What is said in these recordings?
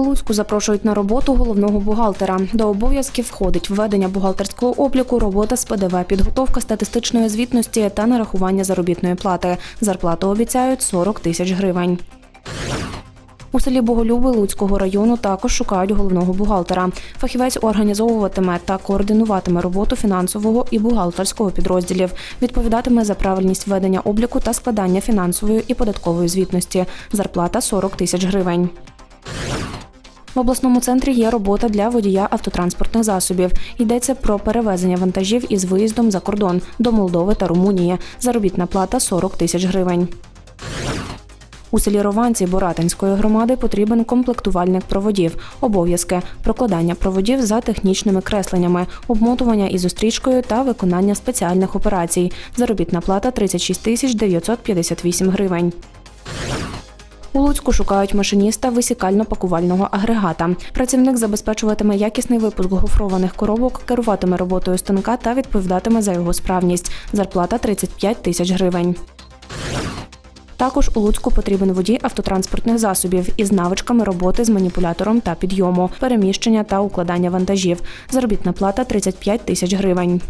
Луцьку запрошують на роботу головного бухгалтера. До обов'язків входить введення бухгалтерського обліку, робота з ПДВ, підготовка статистичної звітності та нарахування заробітної плати. Зарплату обіцяють 40 тисяч гривень. У селі Боголюби Луцького району також шукають головного бухгалтера. Фахівець організовуватиме та координуватиме роботу фінансового і бухгалтерського підрозділів, відповідатиме за правильність ведення обліку та складання фінансової і податкової звітності. Зарплата 40 тисяч гривень. В обласному центрі є робота для водія автотранспортних засобів. Йдеться про перевезення вантажів із виїздом за кордон до Молдови та Румунії. Заробітна плата 40 тисяч гривень. У селі Рованці Боратинської громади потрібен комплектувальник проводів, обов'язки, прокладання проводів за технічними кресленнями, обмотування із зустрічкою та виконання спеціальних операцій. Заробітна плата 36 тисяч 958 гривень. У Луцьку шукають машиніста висікально-пакувального агрегата. Працівник забезпечуватиме якісний випуск гофрованих коробок, керуватиме роботою станка та відповідатиме за його справність. Зарплата 35 тисяч гривень. Також у Луцьку потрібен водій автотранспортних засобів із навичками роботи з маніпулятором та підйому, переміщення та укладання вантажів. Заробітна плата 35 тисяч гривень.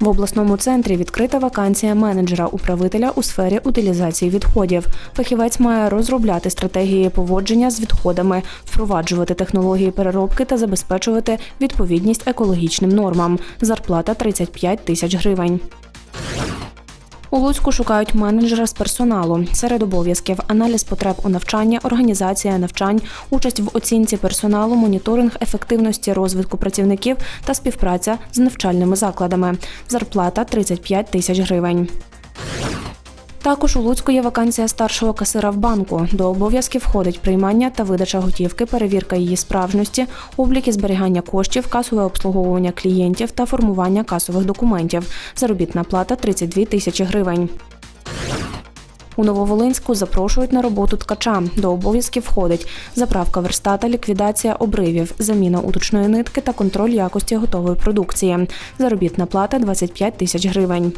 В обласному центрі відкрита вакансія менеджера управителя у сфері утилізації відходів. Фахівець має розробляти стратегії поводження з відходами, впроваджувати технології переробки та забезпечувати відповідність екологічним нормам. Зарплата 35 тисяч гривень. У Луцьку шукають менеджера з персоналу. Серед обов'язків аналіз потреб у навчання, організація навчань, участь в оцінці персоналу, моніторинг ефективності розвитку працівників та співпраця з навчальними закладами. Зарплата 35 тисяч гривень. Також у Луцьку є вакансія старшого касира в банку. До обов'язків входить приймання та видача готівки, перевірка її справжності, облік і зберігання коштів, касове обслуговування клієнтів та формування касових документів. Заробітна плата 32 тисячі гривень. У Нововолинську запрошують на роботу ткача. До обов'язків входить заправка верстата, ліквідація обривів, заміна уточної нитки та контроль якості готової продукції. Заробітна плата 25 тисяч гривень.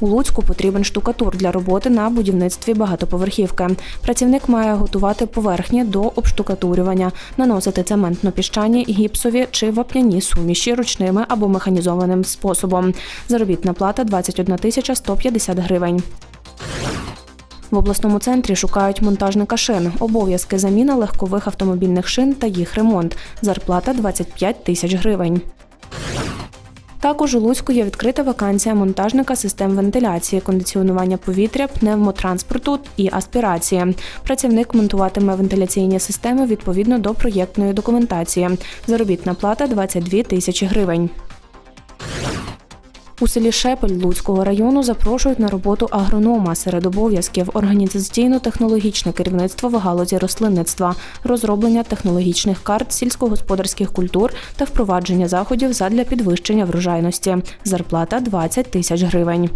У Луцьку потрібен штукатур для роботи на будівництві багатоповерхівки. Працівник має готувати поверхні до обштукатурювання, наносити цементно-піщані, гіпсові чи вапняні суміші ручними або механізованим способом. Заробітна плата 21 тисяча 150 гривень. В обласному центрі шукають монтажника шин, обов'язки заміна легкових автомобільних шин та їх ремонт. Зарплата 25 тисяч гривень. Також у Луцьку є відкрита вакансія монтажника систем вентиляції, кондиціонування повітря, пневмотранспорту і аспірації. Працівник монтуватиме вентиляційні системи відповідно до проєктної документації. Заробітна плата 22 тисячі гривень. У селі Шепель Луцького району запрошують на роботу агронома серед обов'язків організаційно-технологічне керівництво в галузі рослинництва, розроблення технологічних карт сільськогосподарських культур та впровадження заходів задля підвищення врожайності. Зарплата 20 тисяч гривень.